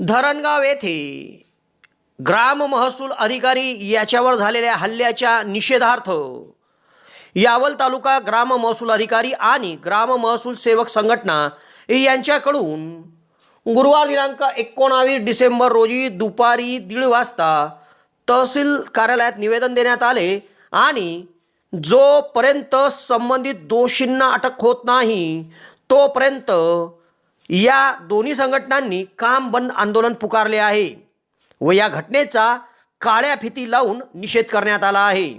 धरणगाव येथे ग्राम महसूल अधिकारी याच्यावर झालेल्या हल्ल्याच्या निषेधार्थ यावल तालुका ग्राम महसूल अधिकारी आणि ग्राम महसूल सेवक संघटना यांच्याकडून गुरुवार दिनांक एकोणावीस डिसेंबर रोजी दुपारी दीड वाजता तहसील कार्यालयात निवेदन देण्यात आले आणि जोपर्यंत संबंधित दोषींना अटक होत नाही तोपर्यंत या दोन्ही संघटनांनी काम बंद आंदोलन पुकारले आहे व या घटनेचा काळ्या फिती लावून निषेध करण्यात आला आहे.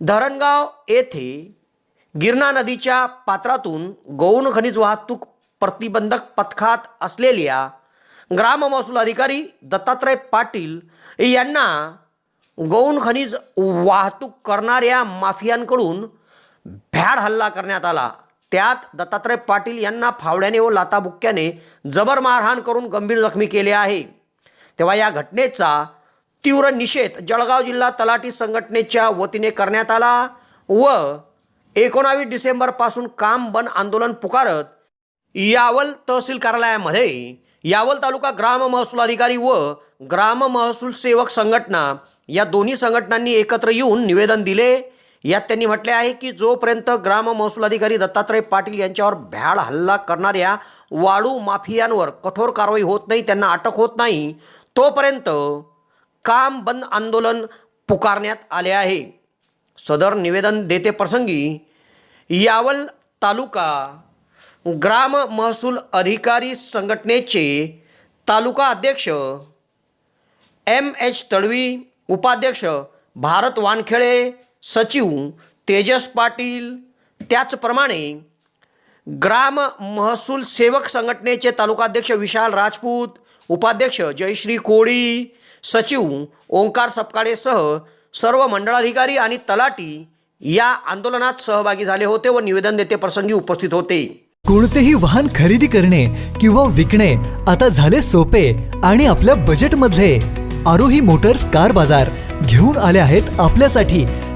धरणगाव येथे गिरणा नदीच्या पात्रातून गौण खनिज वाहतूक प्रतिबंधक पथकात असलेल्या ग्राम महसूल अधिकारी दत्तात्रय पाटील यांना गौण खनिज वाहतूक करणाऱ्या माफियांकडून भ्याड हल्ला करण्यात आला. त्यात दत्तात्रय पाटील यांना फावड्याने व लाताबुक्क्याने जबर मारहाण करून गंभीर जखमी केले आहे. तेव्हा या घटनेचा तीव्र निषेध जळगाव जिल्हा तलाठी संघटनेच्या वतीने करण्यात आला व एकोणावीस डिसेंबरपासून काम बंद आंदोलन पुकारत यावल तहसील कार्यालयामध्ये यावल तालुका ग्राम महसूल अधिकारी व ग्राम महसूल सेवक संघटना या दोन्ही संघटनांनी एकत्र येऊन निवेदन दिले. यात त्यांनी म्हटले आहे की जोपर्यंत ग्राम महसूल अधिकारी दत्तात्रय पाटील यांच्यावर भ्याड हल्ला करणाऱ्या वाळू माफियांवर कठोर कारवाई होत नाही त्यांना अटक होत नाही तोपर्यंत काम बंद आंदोलन पुकारण्यात आले आहे. सदर निवेदन देते प्रसंगी यावल तालुका ग्राम महसूल अधिकारी संघटनेचे तालुका अध्यक्ष एम एच तडवी उपाध्यक्ष भारत वानखेडे सचिव तेजस पाटील. त्याचप्रमाणे ग्राम महसूल सेवक संघटनेचे तालुकाध्यक्ष विशाल राजपूत उपाध्यक्ष जयश्री कोळी सचिव ओंकार सपकाळेसह सर्व मंडळाधिकारी आणि तलाटी या आंदोलनात सहभागी झाले होते व निवेदन देते प्रसंगी उपस्थित होते. कोणतेही वाहन खरेदी करणे किंवा विकणे आता झाले सोपे आणि आपल्या बजेटमधले आरोही मोटर्स कार बाजार घेऊन आले आहेत आपल्यासाठी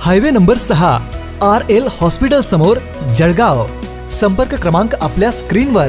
हायवे नंबर सहा आर एल हॉस्पिटल समोर जळगाव. संपर्क क्रमांक आपल्या स्क्रीनवर.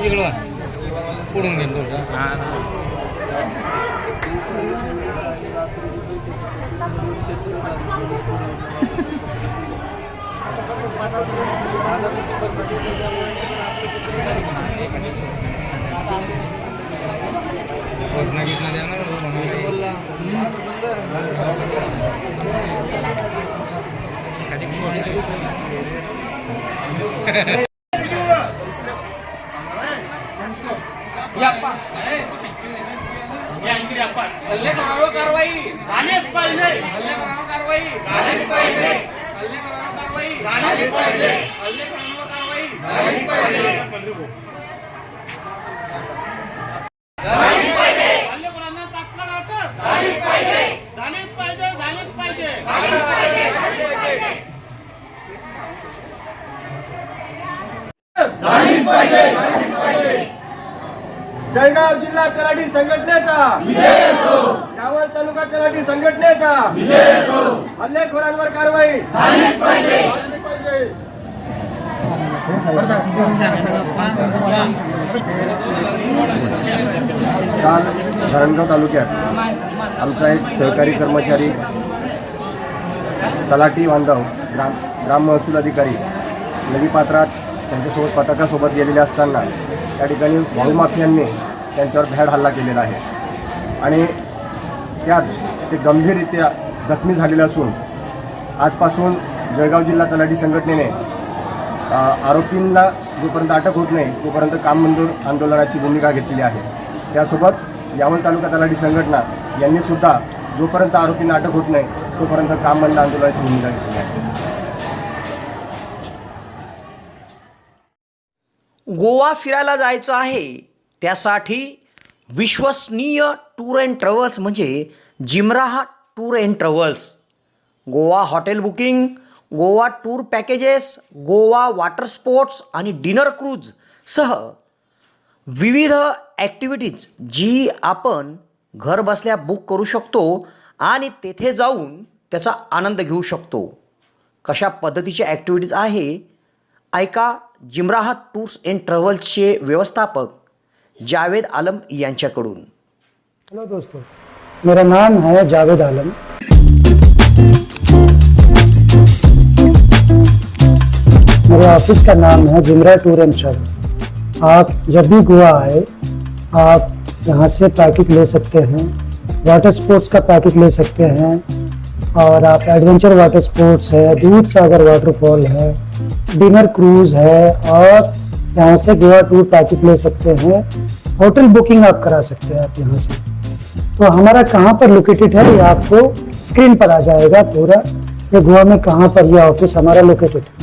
इकडं पुढून घेईन तुमचा घटना गिरणा देणार हल्ले करावं कारवाई हल्ले करावं कारवाई झालेच पाहिजे हल्ले करावं कारवाई झालेच पाहिजे हल्ले करावं जळगाव जिल्हा तलाठी संघटनेचा. यावल तालुका तलाठी संघटनेचा. हल्लेखोरांवर कारवाई. काल धरणगाव तालुक्यात आमचा एक सहकारी कर्मचारी तलाटी बांधव ग्राम ग्राम महसूल अधिकारी नदीपात्रात त्यांच्यासोबत पथकासोबत गेलेले असताना त्या ठिकाणी वाळूमाफियांनी त्यांच्यावर भ्याड हल्ला केलेला आहे. आणि त्यात ते गंभीररित्या जखमी झालेले असून आजपासून जळगाव जिल्हा तलाठी संघटनेने आरोपींना जोपर्यंत अटक होत नाही तोपर्यंत काम बंद आंदोलनाची भूमिका घेतलेली आहे. त्यासोबत यावल तालुका तलाठी संघटना यांनी सुद्धा जोपर्यंत आरोपींना अटक होत नाही तोपर्यंत काम बंद आंदोलनाची भूमिका घेतली आहे. गोवा फिरायला जायचं आहे त्यासाठी विश्वसनीय टूर अँड ट्रॅव्हल्स म्हणजे जिमराहा tour and travels. Goa hotel booking Goa tour packages Goa water sports आणि डिनर क्रूज सह विविध ॲक्टिव्हिटीज जी आपण घर बसल्या बुक करू शकतो आणि तेथे जाऊन त्याचा आनंद घेऊ शकतो. कशा पद्धतीच्या ॲक्टिव्हिटीज आहे? ऐका जिमराहा टूर्स अँड ट्रॅव्हल्सचे व्यवस्थापक जावेद आलम यांच्याकडून. हेलो दोस्तों मेरा नाम है जावेद आलम. मेरे ऑफ़िस का नाम है जिमरा टूर एंड ट्रैवल। आप जब भी गोवा आए, आप यहाँ से पैकेज ले सकते हैं, वाटर स्पोर्ट्स का पैकेज ले सकते हैं, और आप एडवेंचर वाटर स्पोर्ट्स है, दूध सागर वाटरफॉल है, डिनर क्रूज है, और यहाँ से गोवा टूर पैकेज ले सकते हैं, होटल बुकिंग आप करा सकते हैं आप यहाँ से। तो हमारा कहाँ पर लोकेटेड है, ये आपको स्क्रीन पर आ जाएगा पूरा, ये गोवा में कहाँ पर ये ऑफ़िस हमारा लोकेटेड है।